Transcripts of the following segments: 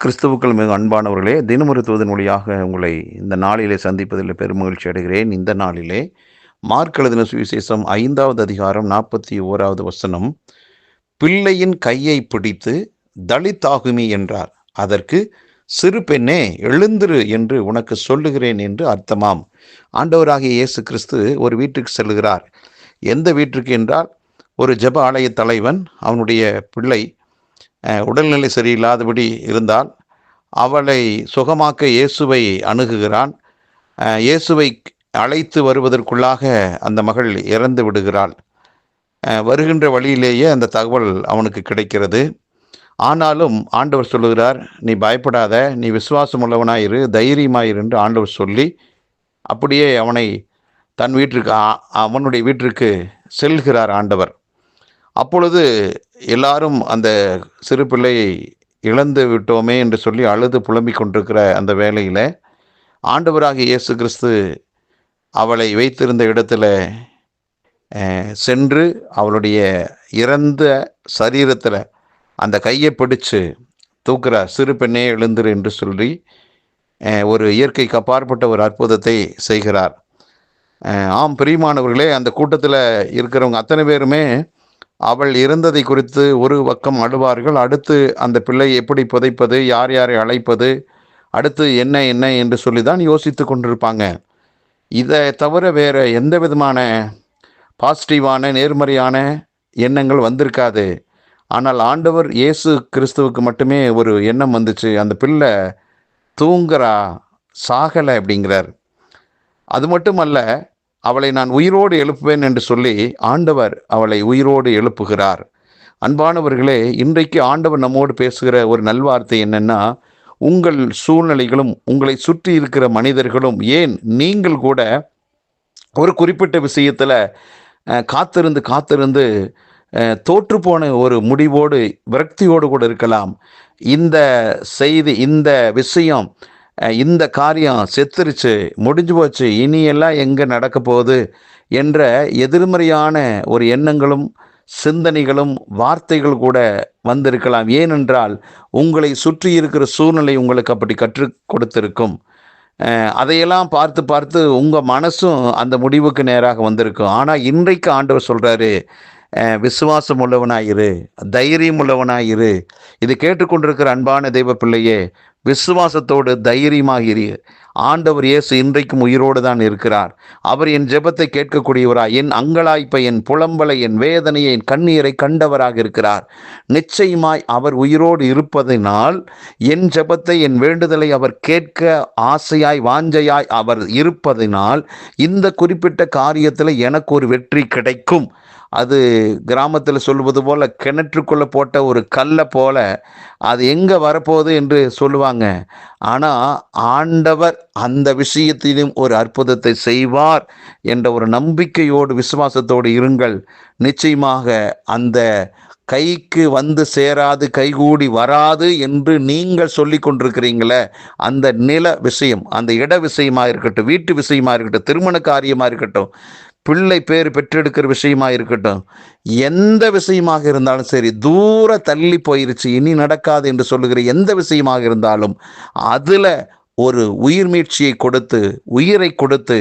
கிறிஸ்துவுக்கள் மிக அன்பானவர்களே தினமொரு தூதன் மொழியாக உங்களை இந்த நாளிலே சந்திப்பதில் பெருமகிழ்ச்சி அடைகிறேன். இந்த நாளிலே மார்க் எழுதின சுவிசேஷம் ஐந்தாவது அதிகாரம் நாற்பத்தி ஓராவது வசனம் பிள்ளையின் கையை பிடித்து தலித்தாகுமி என்றார். அதற்கு சிறு பெண்ணே எழுந்திரு என்று உனக்கு சொல்லுகிறேன் என்று அர்த்தமாம். ஆண்டவராகிய இயேசு கிறிஸ்து ஒரு வீட்டுக்கு செல்லுகிறார் எந்த வீட்டிற்கு என்றால் ஒரு ஜெப ஆலய தலைவன் அவனுடைய பிள்ளை உடல்நிலை சரியில்லாதபடி இருந்தால் அவளை சுகமாக்க இயேசுவை அணுகுகிறான். இயேசுவை அழைத்து வருவதற்குள்ளாக அந்த மகள் இறந்து விடுகிறாள். வருகின்ற வழியிலேயே அந்த தகவல் அவனுக்கு கிடைக்கிறது. ஆனாலும் ஆண்டவர் சொல்லுகிறார் நீ பயப்படாத நீ விசுவாசம் உள்ளவனாயிரு தைரியமாயிரு என்று ஆண்டவர் சொல்லி அப்படியே அவனை தன் வீட்டிற்கு அவனுடைய வீட்டிற்கு செல்கிறார் ஆண்டவர். அப்பொழுது எல்லாரும் அந்த சிறு பிள்ளையை இழந்து விட்டோமே என்று சொல்லி அழுது புலம்பிக் கொண்டிருக்கிற அந்த வேளையில் ஆண்டவராக இயேசு கிறிஸ்து அவளை வைத்திருந்த இடத்துல சென்று அவளுடைய இறந்த சரீரத்தில் அந்த கையை பிடிச்சு தூக்குறார் சிறு பெண்ணே எழுந்துரு என்று சொல்லி ஒரு இயற்கைக்கு அப்பாற்பட்ட ஒரு அற்புதத்தை செய்கிறார். ஆம் பிரியமானவர்களே அந்த கூட்டத்தில் இருக்கிறவங்க அத்தனை பேருமே அவள் இருந்ததை குறித்து ஒரு பக்கம் அழுவார்கள் அடுத்து அந்த பிள்ளை எப்படி புதைப்பது யார் யாரை அழைப்பது அடுத்து என்ன என்ன என்று சொல்லி தான் யோசித்து கொண்டிருப்பாங்க. இதை தவிர வேறு எந்த விதமான பாசிட்டிவான நேர்மறையான எண்ணங்கள் வந்திருக்காது. ஆனால் ஆண்டவர் இயேசு கிறிஸ்துவுக்கு மட்டுமே ஒரு எண்ணம் வந்துச்சு. அந்த பிள்ளை தூங்குறா சாகலை அப்படிங்கிறார். அது மட்டுமல்ல அவளை நான் உயிரோடு எழுப்புவேன் என்று சொல்லி ஆண்டவர் அவளை உயிரோடு எழுப்புகிறார். அன்பானவர்களே இன்றைக்கு ஆண்டவர் நம்மோடு பேசுகிற ஒரு நல்வார்த்தை என்னென்னா உங்கள் சூழ்நிலைகளும் உங்களை சுற்றி இருக்கிற மனிதர்களும் ஏன் நீங்கள் கூட ஒரு குறிப்பிட்ட விஷயத்தில் காத்திருந்து காத்திருந்து தோற்றுப்போன ஒரு முடிவோடு விரக்தியோடு கூட இருக்கலாம். இந்த செய்தி இந்த விஷயம் இந்த காரியம் செத்துருச்சு முடிஞ்சு போச்சு இனியெல்லாம் எங்கே நடக்க போகுது என்ற எதிர்மறையான ஒரு எண்ணங்களும் சிந்தனைகளும் வார்த்தைகள் கூட வந்திருக்கலாம். ஏனென்றால் உங்களை சுற்றி இருக்கிற சூழ்நிலை உங்களுக்கு அப்படி கற்றுக் கொடுத்திருக்கும். அதையெல்லாம் பார்த்து பார்த்து உங்கள் மனசும் அந்த முடிவுக்கு நேராக வந்திருக்கும். ஆனால் இன்றைக்கு ஆண்டவர் சொல்கிறாரு விசுவாசம் உள்ளவனாயிரு தைரியம் உள்ளவனாயிரு இது கேட்டுக்கொண்டிருக்கிற அன்பான தெய்வ பிள்ளையே விசுவாசத்தோடு தைரியமாக இரு ஆண்டவர் இயேசு இன்றைக்கும் உயிரோடு தான் இருக்கிறார். அவர் என் ஜெபத்தை கேட்கக்கூடியவராய் என் அங்கலாய்ப்பை என் புலம்பலை என் வேதனையை என் கண்ணீரை கண்டவராக இருக்கிறார். நிச்சயமாய் அவர் உயிரோடு இருப்பதினால் என் ஜெபத்தை என் வேண்டுதலை அவர் கேட்க ஆசையாய் வாஞ்சையாய் அவர் இருப்பதினால் இந்த குறிப்பிட்ட காரியத்தில் எனக்கு ஒரு வெற்றி கிடைக்கும். அது கிராமத்தில் சொல்வது போல கிணற்றுக்குள்ளே போட்ட ஒரு கல்லை போல அது எங்கே வரப்போகுது என்று சொல்லுவாங்க. ஆனால் ஆண்டவர் அந்த விஷயத்திலும் ஒரு அற்புதத்தை செய்வார் என்ற ஒரு நம்பிக்கையோடு விசுவாசத்தோடு இருங்கள். நிச்சயமாக அந்த கைக்கு வந்து சேராது கைகூடி வராது என்று நீங்கள் சொல்லி கொண்டிருக்கிறீங்களே அந்த நில விஷயம் அந்த இட விஷயமாக இருக்கட்டும் வீட்டு விஷயமாக இருக்கட்டும் திருமண காரியமாக இருக்கட்டும் பிள்ளை பேர் பெற்றெடுக்கிற விஷயமா இருக்கட்டும். எந்த விஷயமாக இருந்தாலும் சரி தூர தள்ளி போயிருச்சு இனி நடக்காது என்று சொல்லுகிற எந்த விஷயமாக இருந்தாலும் அதில் ஒரு உயிர் மீட்சியை கொடுத்து உயிரை கொடுத்து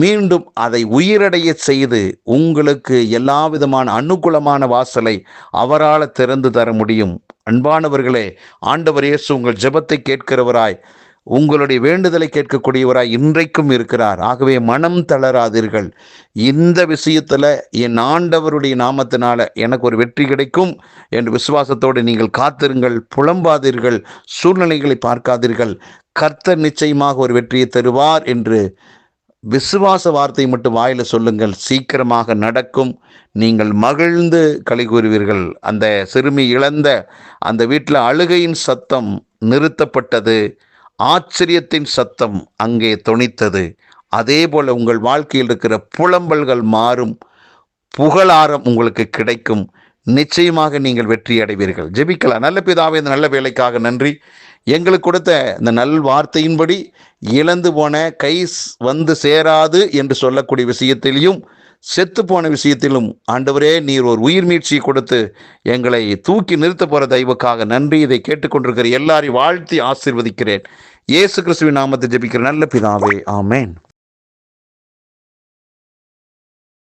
மீண்டும் அதை உயிரடைய செய்து உங்களுக்கு எல்லா விதமான அனுகூலமான வாசலை அவரால் திறந்து தர முடியும். அன்பானவர்களே ஆண்டவர் இயேசு உங்கள் ஜெபத்தை கேட்கிறவராய் உங்களுடைய வேண்டுதலை கேட்கக்கூடியவராய் இன்றைக்கும் இருக்கிறார். ஆகவே மனம் தளராதீர்கள். இந்த விஷயத்தில் என் ஆண்டவருடைய நாமத்தினால எனக்கு ஒரு வெற்றி கிடைக்கும் என்று விசுவாசத்தோடு நீங்கள் காத்திருங்கள். புலம்பாதீர்கள். சூழ்நிலைகளை பார்க்காதீர்கள். கர்த்தர் நிச்சயமாக ஒரு வெற்றியை தருவார் என்று விசுவாச வார்த்தை மட்டும் வாயில சொல்லுங்கள். சீக்கிரமாக நடக்கும். நீங்கள் மகிழ்ந்து களி கூறுவீர்கள். அந்த சிறுமி இழந்த அந்த வீட்டில் அழுகையின் சத்தம் நிறுத்தப்பட்டது. ஆச்சரியத்தின் சத்தம் அங்கே தொனித்தது. அதே போல் உங்கள் வாழ்க்கையில் இருக்கிற புலம்பல்கள் மாறும். புகழாரம் உங்களுக்கு கிடைக்கும். நிச்சயமாக நீங்கள் வெற்றி அடைவீர்கள். ஜெபிக்கலாம். நல்ல பிதாவே இந்த நல்ல வேலைக்காக நன்றி. எங்களுக்கு கொடுத்த இந்த நல் வார்த்தையின்படி இழந்து போன கை வந்து சேராது என்று சொல்லக்கூடிய விஷயத்திலையும் செத்து போன விஷயத்திலும் ஆண்டவரே நீர் ஒரு உயிர் மீட்சியை கொடுத்து எங்களை தூக்கி நிறுத்த போகிற தெய்வக்காக நன்றி. இதை கேட்டுக்கொண்டிருக்கிற எல்லாரையும் வாழ்த்தி ஆசிர்வதிக்கிறேன். இயேசு கிறிஸ்துவின் நாமத்தை ஜெபிக்கிற நல்ல பிதாவே ஆமேன்.